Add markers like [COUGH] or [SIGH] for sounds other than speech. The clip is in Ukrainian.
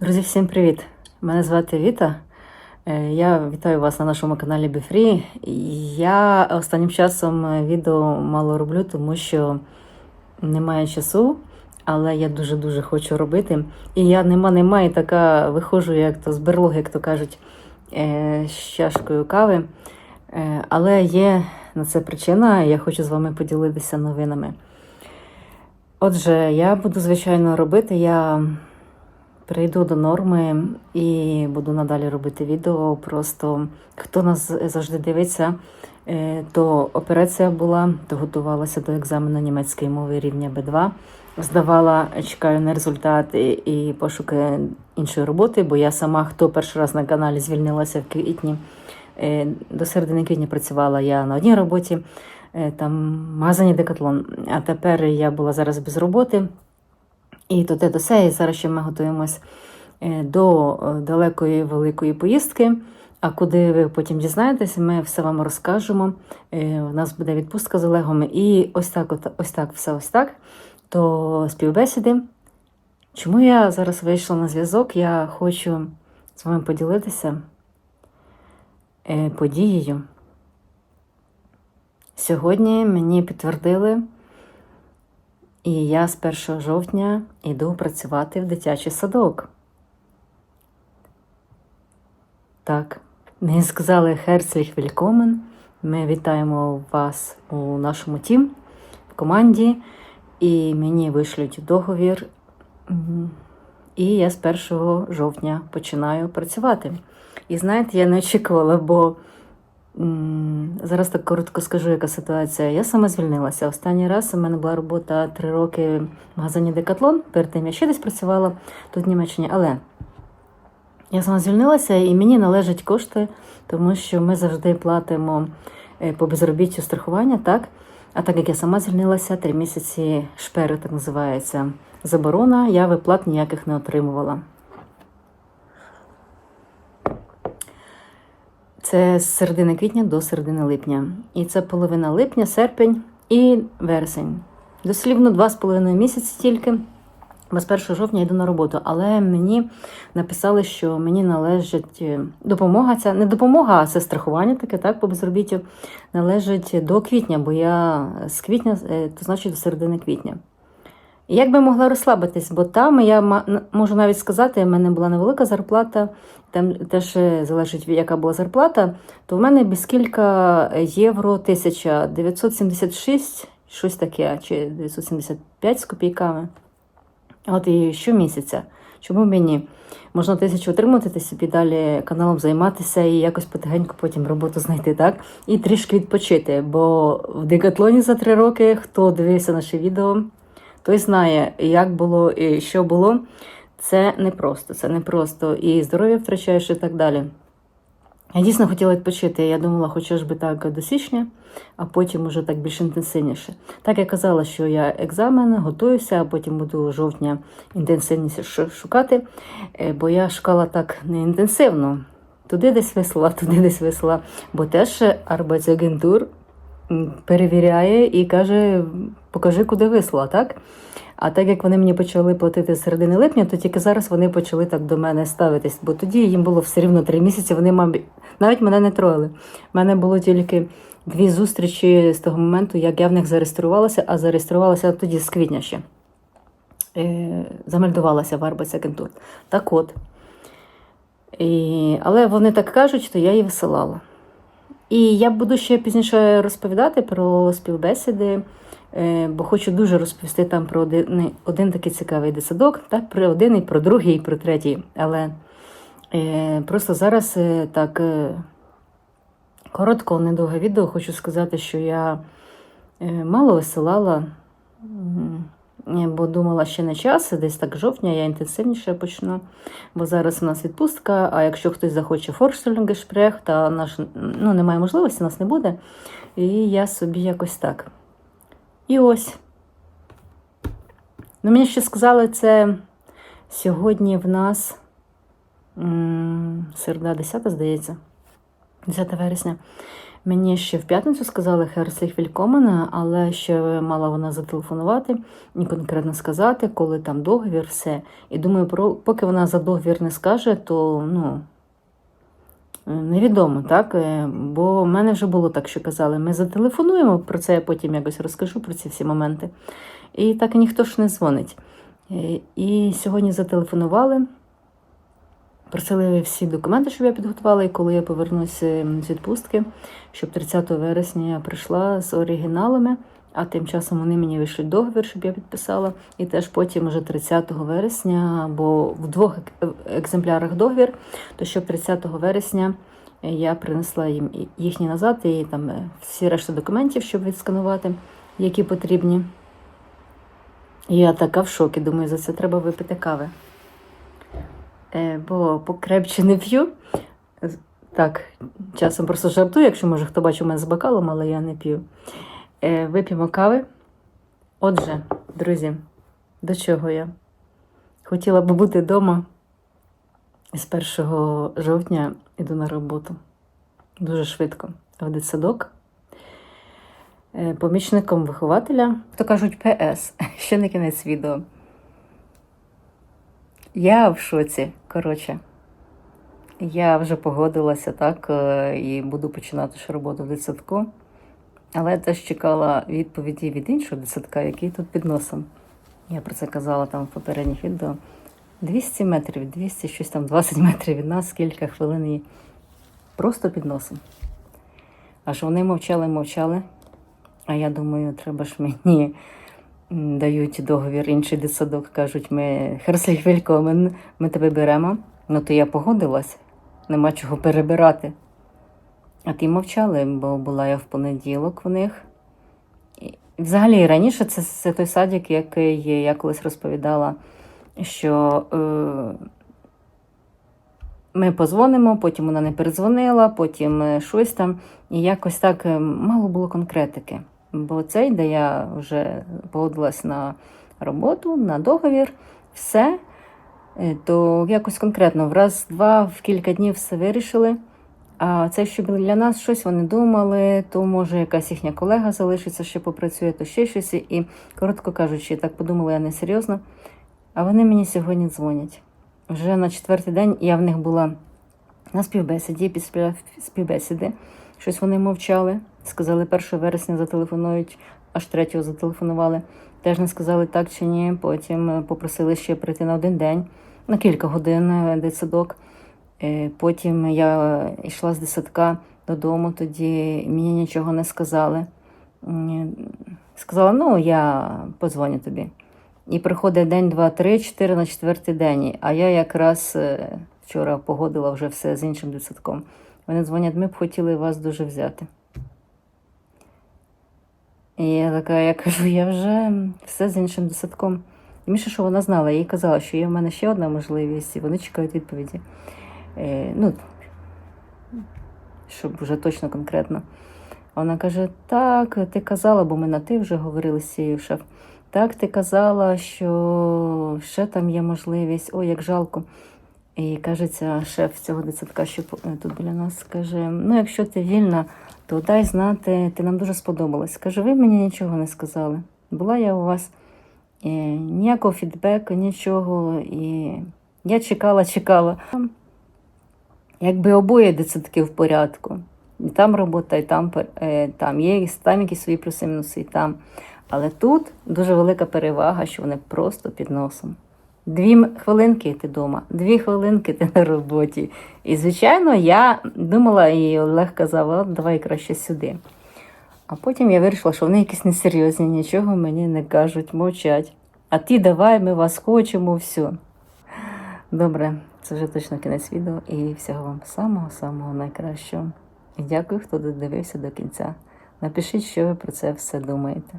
Друзі, всім привіт! Мене звати Віта. Е, Я вітаю вас на нашому каналі BeFree. Я останнім часом відео мало роблю, тому що немає часу, але я дуже-дуже хочу робити. І я нема, нема, і така виходжу, як то з берлоги, як то кажуть, е, з чашкою кави. Е, Але є на це причина, я хочу з вами поділитися новинами. Отже, я буду, звичайно, робити. Я прийду до норми і буду надалі робити відео. Просто хто нас завжди дивиться, е, то операція була, то готувалася до екзамену німецької мови рівня Б2. Здавала, чекаю на результати і пошуки іншої роботи, бо я сама, хто перший раз на каналі звільнилася в квітні, е, до середини квітня працювала я на одній роботі, е, там магазині Декатлон. А тепер я була зараз без роботи. І до се, і зараз ще ми готуємось е, до е, далекої великої поїздки. А куди ви потім дізнаєтесь, ми все вам розкажемо. Е, У нас буде відпустка з Олегом. І ось так, ось так, все ось так. То співбесіди. Чому я зараз вийшла на зв'язок? Я хочу з вами поділитися е, подією. Сьогодні мені підтвердили. І я з 1 жовтня йду працювати в дитячий садок. Так, мені сказали Херцліх Вількомен. Ми вітаємо вас у нашому тім, в команді, і мені вишлють договір. І я з 1 жовтня починаю працювати. І знаєте, я не очікувала, бо Зараз так коротко скажу, яка ситуація. Я сама звільнилася. Останній раз у мене була робота три роки в магазині Декатлон. Перед тим я ще десь працювала тут в Німеччині. Але я сама звільнилася і мені належать кошти, тому що ми завжди платимо е, по безробіттю страхування, так? А так як я сама звільнилася, три місяці шпери, так називається заборона, я виплат ніяких не отримувала. Це з середини квітня до середини липня. І це половина липня, серпень і вересень. Дослівно два з половиною місяці тільки. Бо з 1 жовтня йду на роботу, але мені написали, що мені належить е, допомога. Ця не допомога, а це страхування таке, так, по безробіттю, належить до квітня, бо я з квітня, е, то значить до середини квітня. Як би могла розслабитись, бо там я можу навіть сказати, в мене була невелика зарплата, там теж залежить, яка була зарплата, то в мене без кілька євро 1976, щось таке, чи 975 з копійками. От і щомісяця. Чому мені? Можна тисячу отримати та собі далі каналом займатися і якось потихеньку потім роботу знайти, так? І трішки відпочити. Бо в декатлоні за три роки, хто дивився наше відео, той знає, як було і що було. Це непросто, це непросто. І здоров'я втрачаєш і так далі. Я дійсно хотіла відпочити. Я думала, хоча ж би так до січня, а потім уже так більш інтенсивніше. Так я казала, що я екзамен готуюся, а потім буду жовтня інтенсивніше шукати, е, бо я шукала так не інтенсивно. Туди десь висла, туди десь висла. Бо теж Арбайцагентур м, перевіряє і каже, покажи, куди висла, так? А так як вони мені почали платити з середини липня, то тільки зараз вони почали так до мене ставитись, бо тоді їм було все рівно три місяці, вони мабуть, навіть мене не троїли. У мене було тільки дві зустрічі з того моменту, як я в них зареєструвалася, а зареєструвалася тоді з квітня ще. Е, замельдувалася в Арбайцагентур. Так от. І, але вони так кажуть, то я її висилала. І я буду ще пізніше розповідати про співбесіди, е, бо хочу дуже розповісти там про один, один такий цікавий дитсадок, так, про один і про другий, і про третій. Але е, просто зараз е, так коротко, недовге відео хочу сказати, що я мало висилала, бо думала, ще не час, десь так жовтня я інтенсивніше почну, бо зараз у нас відпустка, а якщо хтось захоче форштелінгешпрех, та наш, ну, немає можливості, нас не буде. І я собі якось так. І ось. Ну, мені ще сказали, це сьогодні в нас середа 10, здається, 10 вересня. Мені ще в п'ятницю сказали Херсліх Вількомена, але ще мала вона зателефонувати і конкретно сказати, коли там договір, все. І думаю, про, поки вона за договір не скаже, то ну, невідомо, так? Е, Бо в мене вже було так, що казали, ми зателефонуємо, про це я потім якось розкажу про ці всі моменти. І так ніхто ж не дзвонить. Е, І сьогодні зателефонували. Просили всі документи, щоб я підготувала, і коли я повернуся з відпустки, щоб 30 вересня я прийшла з оригіналами, а тим часом вони мені вийшли договір, щоб я підписала. І теж потім, уже 30 вересня, бо в двох екземплярах договір, то щоб 30 вересня я принесла їм їхні назад, і там е, всі решта документів, щоб відсканувати, які потрібні. Я така в шокі, думаю, за це треба випити кави. Е, бо покрепче не п'ю. Так, часом просто жартую, якщо може хто бачив мене з бокалом, але я не п'ю. Е, вип'ємо кави. Отже, друзі, до чого я? Хотіла би бути вдома. З 1 жовтня йду на роботу. Дуже швидко. В дитсадок. Е, Помічником вихователя. То кажуть ПС. [LAUGHS] Ще не кінець відео. Я в шоці. Коротше, я вже погодилася так е, і буду починати ж роботу в дитсадку. Але я теж чекала відповіді від іншого дитсадка, який тут під носом. Я про це казала там в попередніх відео. 200 метрів, 200, щось там 20 [LAUGHS] метрів від нас, кілька хвилин і просто під носом. Аж вони мовчали, мовчали. А я думаю, треба ж мені дають договір інший дитсадок, кажуть, ми Херсліх Вількомен, ми тебе беремо. Ну то я погодилась, нема чого перебирати. А ті мовчали, бо була я в понеділок в них. Взагалі раніше це, це той садик, який я колись розповідала, що е, ми позвонимо, потім вона не передзвонила, потім е, щось там. І якось так е, мало було конкретики. Бо цей, де я вже погодилась на роботу, на договір, все, е, то якось конкретно в раз-два, в кілька днів все вирішили. А це, що для нас щось вони думали, то може якась їхня колега залишиться, ще попрацює, то ще щось. І, коротко кажучи, так подумала я несерйозно. А вони мені сьогодні дзвонять. Вже на четвертий день я в них була на співбесіді, після співбесіди. Щось вони мовчали. Сказали, 1 вересня зателефонують, аж 3 зателефонували. Теж не сказали так чи ні. Потім е, попросили ще прийти на один день, на кілька годин е, дитсадок. Е, Потім я йшла з дитсадка додому, тоді мені нічого не сказали. Сказала, ну я подзвоню тобі. І приходить день, два, три, чотири на четвертий день. А я якраз вчора погодила вже все з іншим дитсадком. Вони дзвонять, ми б хотіли вас дуже взяти. І я така, я кажу, я вже все з іншим дитсадком. І Міша, що вона знала, я їй казала, що є в мене ще одна можливість, і вони чекають відповіді. Е, ну, щоб вже точно конкретно. Вона каже: так, ти казала, бо ми на ти вже говорили з цією шеф. Так, ти казала, що ще там є можливість, ой, як жалко. І кажеться, шеф цього дитсадка, що е, тут біля нас, каже: ну, якщо ти вільна, то дай знати, ти нам дуже сподобалась. Каже, ви мені нічого не сказали. Була я у вас е, ніякого фідбеку, нічого. І я чекала, чекала. Якби обоє дитсадки в порядку. І там робота, і там, е, там є там якісь свої плюси-мінуси, і там. Але тут дуже велика перевага, що вони просто під носом. Дві хвилинки ти вдома, дві хвилинки ти на роботі. І, звичайно, я думала, і Олег казав, «От, давай краще сюди. А потім я вирішила, що вони якісь несерйозні, нічого мені не кажуть, мовчать. А ті давай, ми вас хочемо, все. Добре, це вже точно кінець відео і всього вам самого-самого найкращого. І дякую, хто додивився до кінця. Напишіть, що ви про це все думаєте.